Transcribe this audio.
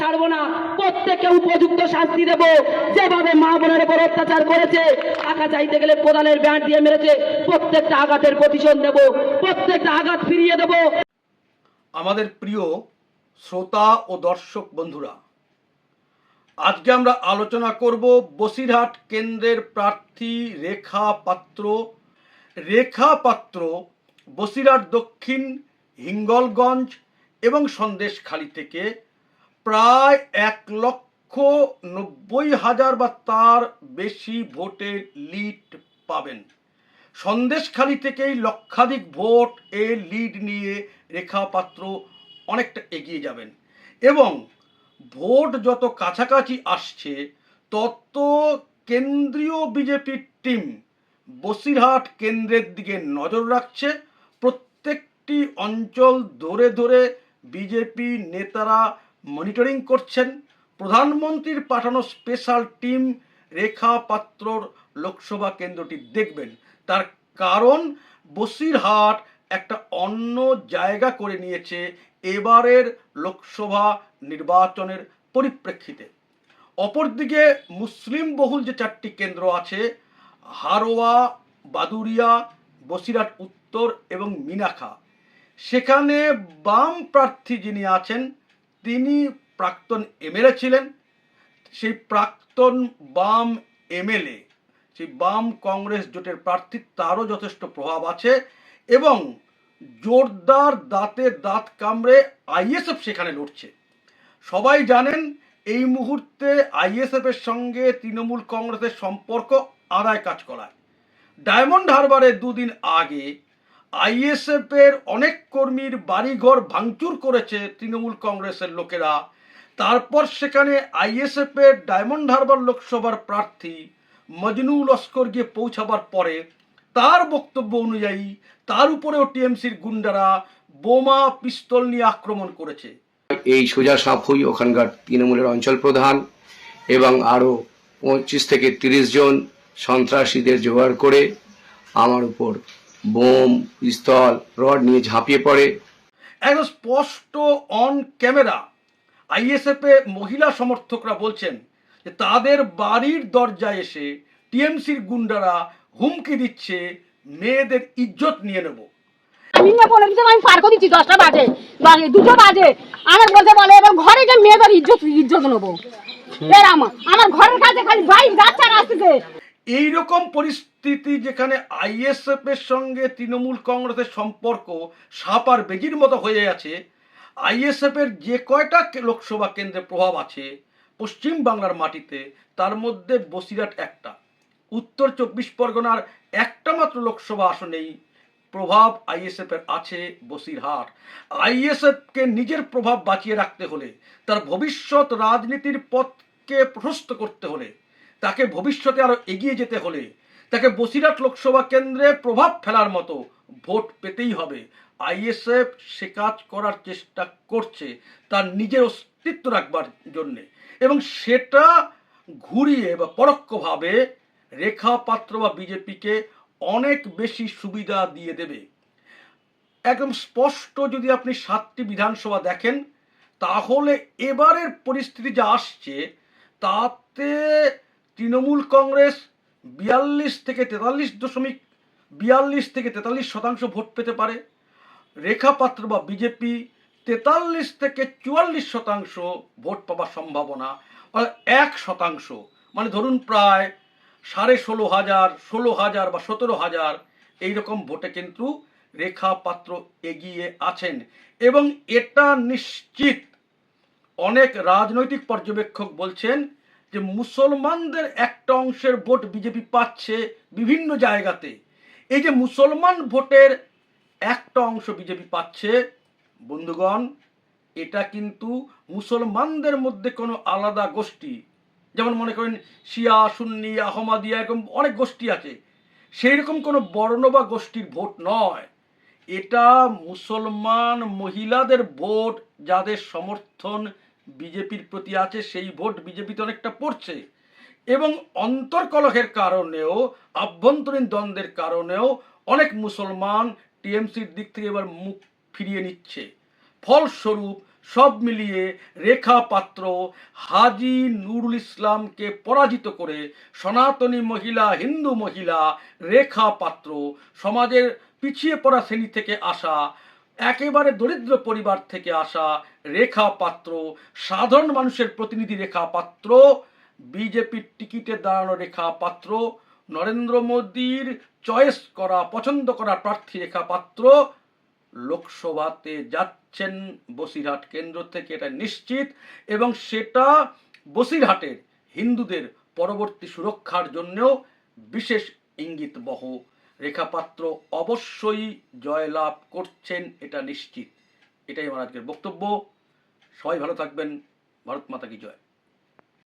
ছাড়বো না? প্রত্যেককে উপযুক্ত শাস্তি দেব। যেভাবে মা বোনের উপর অত্যাচার করেছে, টাকা চাইতে গেলে কোদালের ব্যাট দিয়ে মেরেছে, প্রত্যেকটা আঘাতের প্রতিশোধ দেব প্রত্যেকটা আঘাত ফিরিয়ে দেব। আমাদের প্রিয় শ্রোতা ও দর্শক বন্ধুরা, আজকে আমরা আলোচনা করব বসিরহাট কেন্দ্রের প্রার্থী রেখা পাত্র। রেখা পাত্র বসিরহাট দক্ষিণ হিঙ্গলগঞ্জ এবং সন্দেশখালী থেকে প্রায় এক লক্ষ নব্বই হাজার বা তার বেশি ভোটের লিড পাবেন। সন্দেশখালি থেকেই লক্ষাধিক ভোট এ লিড নিয়ে রেখা পাত্র অনেকটা এগিয়ে যাবেন এবং ভোট যত কাছাকাছি আসছে, তত কেন্দ্রীয় বিজেপির টিম বসিরহাট কেন্দ্রের দিকে নজর রাখছে। প্রত্যেকটি অঞ্চল ধরে ধরে বিজেপি নেতারা মনিটরিং করছেন। প্রধানমন্ত্রীর পাঠানো স্পেশাল টিম রেখা পাত্রর লোকসভা কেন্দ্রটি দেখবেন। তার কারণ বসিরহাট একটা অন্য জায়গা করে নিয়েছে এবারের লোকসভা নির্বাচনের পরিপ্রেক্ষিতে। অপরদিকে মুসলিম বহুল যে চারটি কেন্দ্র আছে, হারোয়া বাদুরিয়া বসিরহাট উত্তর এবং মিনাখা সেখানে বাম প্রার্থী যিনি আছেন তিনি প্রাক্তন এমএলএ ছিলেন। সেই প্রাক্তন বাম এমএলএ, সেই বাম কংগ্রেস জোটের প্রার্থী, তারও যথেষ্ট প্রভাব আছে এবং জোরদার দাঁতে দাঁত কামড়ে আইএসএফ সেখানে লড়ছে। সবাই জানেন, এই মুহূর্তে আইএসএফ এর সঙ্গে তৃণমূল কংগ্রেসের সম্পর্ক আদায় কাজ করায় ডায়মন্ড হারবারে দুদিন আগে আইএসএফ এর অনেক কর্মীর বাড়িঘর ভাঙচুর করেছে তৃণমূল কংগ্রেসের লোকেরা। তারপর সেখানে আইএসএফ এর ডায়মন্ড হারবার লোকসভার প্রার্থী মজনু লস্কর গিয়ে পৌঁছাবার পরে তার বক্তব্য অনুযায়ী তার উপরেও টিএমসির গুন্ডারা বোমা, পিস্তল নিয়ে আক্রমণ করেছে। এই সোজা সাপুই ওখানকার তৃণমূলের অঞ্চল প্রধান এবং আরও পঁচিশ থেকে তিরিশ জন সন্ত্রাসীদের জোগাড় করে আমার উপর বোম পিস্তল রড নিয়ে ঝাঁপিয়ে পড়ে। একদম স্পষ্ট অন ক্যামেরা আইএসএফ এ মহিলা সমর্থকরা বলছেন যে তাদের বাড়ির দরজায় এসে টিএমসির গুন্ডারা হুমকি দিচ্ছে মেয়েদের ইজ্জত নিয়ে নেব। আমি না বলে দিচ্ছি আমি পার করে দিচ্ছি দশটা বাজে বাজে দুটো বাজে। আমার বলতে বলে এবার ঘরে যে মেয়েদের ইজ্জত ইজ্জত নেব। এর আমার আমার ঘরের কাছে খালি বাইক আর আসতেছে। এই রকম পরিস্থিতি যেখানে আইএসএফ এর সঙ্গে তৃণমূল কংগ্রেসের সম্পর্ক সাপ আর বেজির মতো হয়ে আছে আইএসএফ এর যে কয়টা লোকসভা কেন্দ্রে প্রভাব আছে পশ্চিম বাংলার মাটিতে, তার মধ্যে বসিরহাট একটা। উত্তর চব্বিশ পরগনার একটা মাত্র লোকসভা আসনেই প্রভাব আইএসএফ এর আছে বসিরহাট। আইএসএফ কে নিজের প্রভাব বাঁচিয়ে রাখতে হলে, তার ভবিষ্যৎ রাজনীতির পথকে প্রশস্ত করতে হলে তাকে ভবিষ্যতে আরও এগিয়ে যেতে হলে তাকে বসিরহাট লোকসভা কেন্দ্রে প্রভাব ফেলার মতো ভোট পেতেই হবে। আইএসএফ সে কাজ করার চেষ্টা করছে তার নিজের অস্তিত্ব রাখবার জন্যে। এবং সেটা ঘুরিয়ে বা পরোক্ষভাবে রেখা পাত্র বা বিজেপিকে অনেক বেশি সুবিধা দিয়ে দেবে। একদম স্পষ্ট যদি আপনি সাতটি বিধানসভা দেখেন, তাহলে এবারের পরিস্থিতি যা আসছে, তাতে তৃণমূল কংগ্রেস বিয়াল্লিশ থেকে তেতাল্লিশ দশমিক বিয়াল্লিশ থেকে তেতাল্লিশ শতাংশ ভোট পেতে পারে। রেখা পাত্র বা বিজেপি তেতাল্লিশ থেকে চুয়াল্লিশ শতাংশ ভোট পাবার সম্ভাবনা অর্থাৎ এক শতাংশ। মানে ধরুন প্রায় সাড়ে ষোলো হাজার ষোলো হাজার বা সতেরো হাজার এইরকম ভোটে কিন্তু রেখা পাত্র এগিয়ে আছেন। এবং এটা নিশ্চিত। অনেক রাজনৈতিক পর্যবেক্ষক বলছেন যে মুসলমানদের একটা অংশের ভোট বিজেপি পাচ্ছে বিভিন্ন জায়গাতে। এই যে মুসলমান ভোটের একটা অংশ বিজেপি পাচ্ছে, বন্ধুগণ, এটা কিন্তু মুসলমানদের মধ্যে কোনো আলাদা গোষ্ঠী। যেমন মনে করেন শিয়া, সুন্নি, আহমাদিয়া এরকম অনেক গোষ্ঠী আছে। সেই রকম কোনো বর্ণ বা গোষ্ঠীর ভোট নয়। এটা মুসলমান মহিলাদের ভোট, যাদের সমর্থন বিজেপির প্রতি আছে, সেই ভোট বিজেপিতে অনেকটা পড়ছে। এবং অন্তর্কলহের কারণেও, আভ্যন্তরীণ দ্বন্দ্বের কারণেও অনেক মুসলমান টিএমসির দিক থেকে এবার মুখ ফিরিয়ে নিচ্ছে। ফলস্বরূপ, সব মিলিয়ে রেখা পাত্র হাজি নুরুল ইসলামকে পরাজিত করে সনাতনী মহিলা, হিন্দু মহিলা, রেখা পাত্র সমাজের পিছিয়ে পড়া শ্রেণি থেকে আসা একেবারে দরিদ্র পরিবার থেকে আসা রেখা পাত্র সাধারণ মানুষের প্রতিনিধি রেখা পাত্র বিজেপির টিকিটে দাঁড়ানো রেখা পাত্র নরেন্দ্র মোদীর চয়েস করা, পছন্দ করা প্রার্থী রেখা পাত্র লোকসভাতে যাচ্ছেন বসিরহাট কেন্দ্র থেকে, এটা নিশ্চিত। এবং সেটা বসিরহাটের হিন্দুদের পরবর্তী সুরক্ষার জন্যও বিশেষ ইঙ্গিতবহ। রেখাপাত্র অবশ্যই জয়লাভ করছেন, এটা নিশ্চিত। এটাই আমার আজকের বক্তব্য। সবাই ভালো থাকবেন। ভারত মাতা কি জয়।